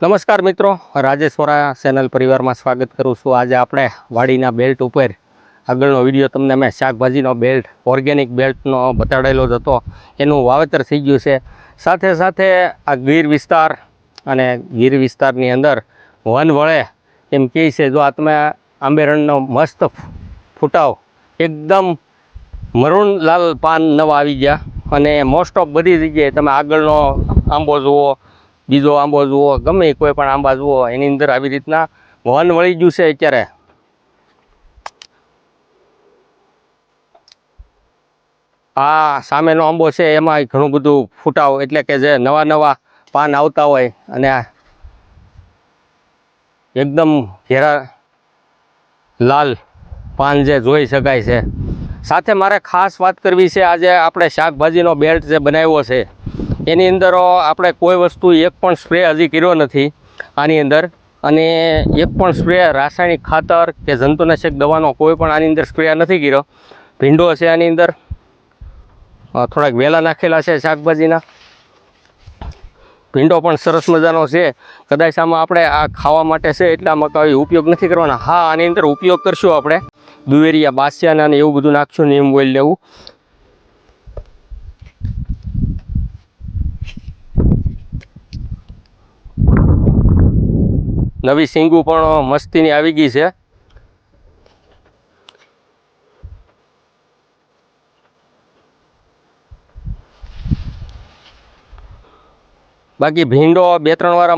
નમસ્કાર મિત્રો રાજેશ્વરા ચેનલ પરિવારમાં સ્વાગત કરું છું. આજે આપણે વાડીના બેલ્ટ ઉપર આગળનો વીડિયો તમને મેં શાકભાજીનો બેલ્ટ ઓર્ગેનિક બેલ્ટનો બતાડેલો જ હતો. એનું વાવેતર થઈ ગયું છે. સાથે સાથે આ ગીર વિસ્તાર અને ગીર વિસ્તારની અંદર વન વળે એમ કહે છે, જો આ તમે આંબેરણનો મસ્ત ફૂટાવ એકદમ મરૂન લાલ પાન નવા આવી ગયા અને મોસ્ટ ઓફ બધી જગ્યાએ તમે આગળનો આંબો જુઓ, બીજો આંબો જુઓ, ગમે કોઈ પણ આંબા જુઓ, એની અંદર આવી રીતના વન વળી ગયું છે અત્યારે. આ સામેનો આંબો છે એમાં ઘણું બધું ફૂટાવ, એટલે કે જે નવા નવા પાન આવતા હોય અને એકદમ ઘેરા લાલ પાન જે જોઈ શકાય છે. સાથે મારે ખાસ વાત કરવી છે, આજે આપણે શાકભાજીનો બેલ્ટ જે બનાવ્યો છે, એની અંદર આપણે કોઈ વસ્તુ એક પણ સ્પ્રે હજી કર્યો નથી આની અંદર. અને એક પણ સ્પ્રે રાસાયણિક ખાતર કે જંતુનાશક દવાનો કોઈ પણ આની અંદર સ્પ્રે નથી કર્યો. ભીંડો છે આની અંદર. થોડાક વેલા નાખેલા છે શાકભાજીના. ભીંડો પણ સરસ મજાનો છે. કદાચ આમાં આપણે આ ખાવા માટે છે એટલે આમાં કોઈ ઉપયોગ નથી કરવાના. હા, આની અંદર ઉપયોગ કરશું આપણે. દુવેરિયા, બાસિયાના અને એવું બધું નાખશું ને એમ ઓઇલ લેવું. નવી સિંગુ પણ મસ્તીની આવી ગઈ છે. બાકી ભીંડો બે ત્રણ વાર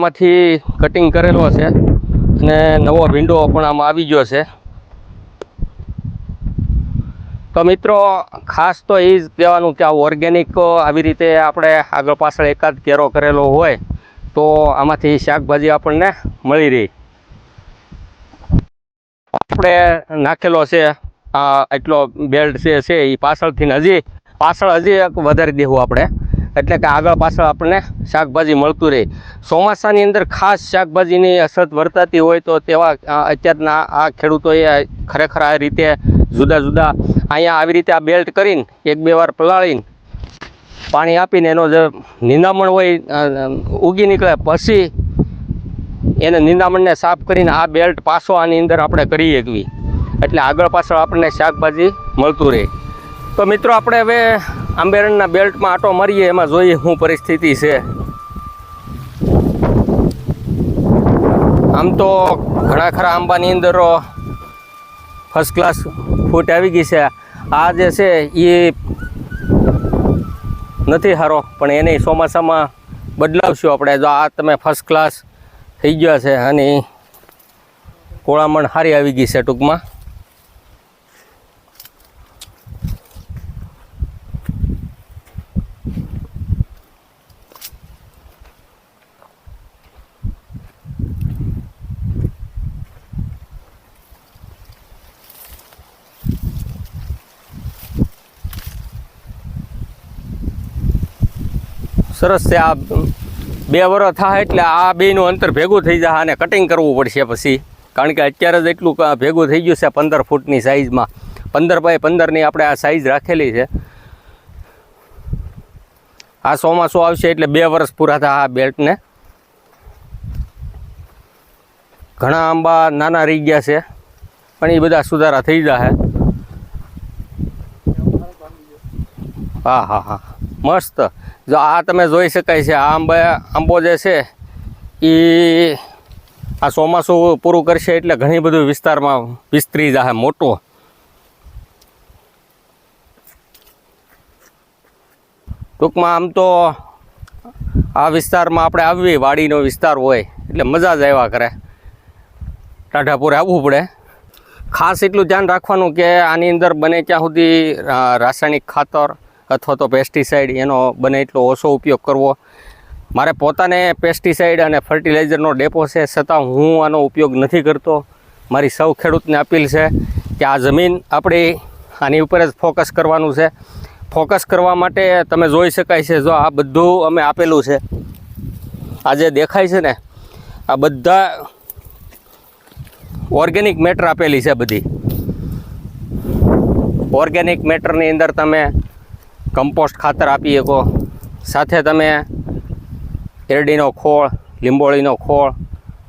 કટિંગ કરેલો છે અને નવો ભીંડો પણ આમાં આવી ગયો છે. તો મિત્રો, ખાસ તો એ જ કહેવાનું કે આ ઓર્ગેનિક આવી રીતે આપણે આગળ પાછળ એકાદ કેરો કરેલો હોય તો આમાંથી શાકભાજી આપણને મળી રહી. આપણે નાખેલો છે, આ એટલો બેલ્ટ છે છે એ પાછળથી હજી, પાછળ હજી એક વધારી દેવું આપણે. એટલે કે આગળ પાછળ આપણને શાકભાજી મળતું રહે. ચોમાસાની અંદર ખાસ શાકભાજીની અછત વર્તાતી હોય તો તેવા અત્યારના આ ખેડૂતોએ ખરેખર આ રીતે જુદા જુદા અહીંયા આવી રીતે આ બેલ્ટ કરીને એક બે વાર પલાળીને પાણી આપીને એનો જે નિંદામણ હોય ઉગી નીકળે પછી એને નિંદામણને સાફ કરીને આ બેલ્ટ પાછો આની અંદર આપણે કરી શકવી એટલે આગળ પાછળ આપણને શાકભાજી મળતું રહે. તો મિત્રો આપણે હવે આંબેરણના બેલ્ટમાં આટો મારીએ, એમાં જોઈએ શું પરિસ્થિતિ છે. આમ તો ઘણા ખરા આંબાની અંદર ફર્સ્ટ ક્લાસ ફૂટ આવી ગઈ છે. આ જે છે એ નથી સારો પણ એને ચોમાસામાં બદલાવશું આપણે. જો આ તમે ફર્સ્ટ ક્લાસ થઈ ગયા છે અને કોળામણ સારી આવી ગઈ છે ટૂંકમાં. સરસ છે આ બે વરસ થાય એટલે આ બેનું અંતર ભેગું થઈ જાય અને કટિંગ કરવું પડશે પછી. કારણ કે અત્યારે જ એટલું ભેગું થઈ ગયું છે પંદર ફૂટની સાઇઝમાં પંદર બાય પંદરની આપણે આ સાઇઝ રાખેલી છે. આ ચોમાસું આવશે એટલે બે વર્ષ પૂરા થાય આ બેલ્ટને. ઘણા આંબા નાના રહી ગયા છે, પણ એ બધા સુધારા થઈ જાય હા હા હા. મસ્ત. જો આ તમે જોઈ શકાય છે, આ આંબા, આંબો જે છે એ આ ચોમાસું પૂરું કરશે એટલે ઘણી બધું વિસ્તારમાં વિસ્તરી જશે મોટું. ટૂંકમાં આમ તો આ વિસ્તારમાં આપણે આવવી, વાડીનો વિસ્તાર હોય, એટલે મજા જ આવ્યા કરે. ટાઢાપુરે આવવું પડે. ખાસ એટલું ધ્યાન રાખવાનું કે આની અંદર બને ત્યાં સુધી રાસાયણિક ખાતર અથવા તો પેસ્ટિસાઇડ એનો બને એટલો ઓછો ઉપયોગ કરવો. મારે પોતાને પેસ્ટિસાઇડ અને ફર્ટિલાઇઝરનો ડેપો છે છતાં હું આનો ઉપયોગ નથી કરતો. મારી સૌ ખેડૂતને અપીલ છે કે આ જમીન આપણી આની ઉપર જ ફોકસ કરવાનું છે. ફોકસ કરવા માટે તમે જોઈ શકાય છે જો આ બધું અમે આપેલું છે. આ જે દેખાય છે ને, આ બધા ઓર્ગેનિક મેટર આપેલી છે બધી. ઓર્ગેનિક મેટરની અંદર તમે કમ્પોસ્ટ ખાતર આપી શકો. સાથે તમે એરડીનો ખોળ, લીંબોળીનો ખોળ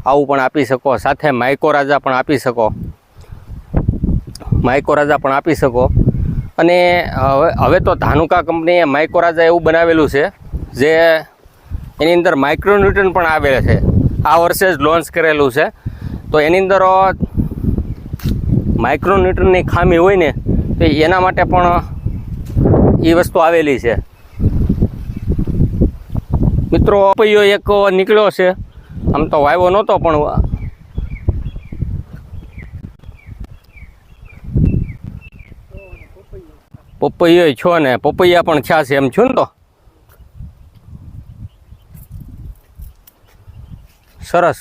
આવું પણ આપી શકો. સાથે માઇકોરાજા પણ આપી શકો. માઇકોરાજા પણ આપી શકો. અને હવે હવે તો ધાનુકા કંપનીએ માઇકોરાજા એવું બનાવેલું છે, જે એની અંદર માઇક્રોન્યુટ્રન પણ આવેલ છે. આ વર્ષે જ લોન્ચ કરેલું છે. તો એની અંદર માઇક્રોન્યુટ્રનની ખામી હોય ને, તો એના માટે પણ એ વસ્તુ આવેલી છે. મિત્રો પપૈયો એક નીકળ્યો છે. આમ તો વાવ્યો નહોતો પણ પપૈયો છો ને પપૈયા પણ ખ્યા છે એમ છું ને તો. સરસ.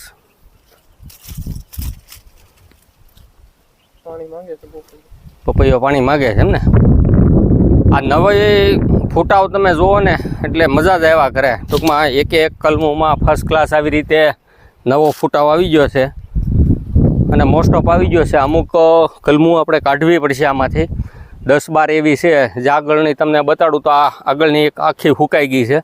પપૈયો પાણી માગે છે એમ ને? આ નવી ફૂટાવ તમે જુઓ ને, એટલે મજા જ આવ્યા કરે. ટૂંકમાં એક એક કલમોમાં ફર્સ્ટ ક્લાસ આવી રીતે નવો ફૂટાવ આવી ગયો છે. અને મોસ્ટ ઓફ આવી ગયો છે. અમુક કલમું આપણે કાઢવી પડશે આમાંથી. દસ બાર એવી છે. જે આગળની તમને બતાડું તો આ આગળની એક આખી હુકાઈ ગઈ છે.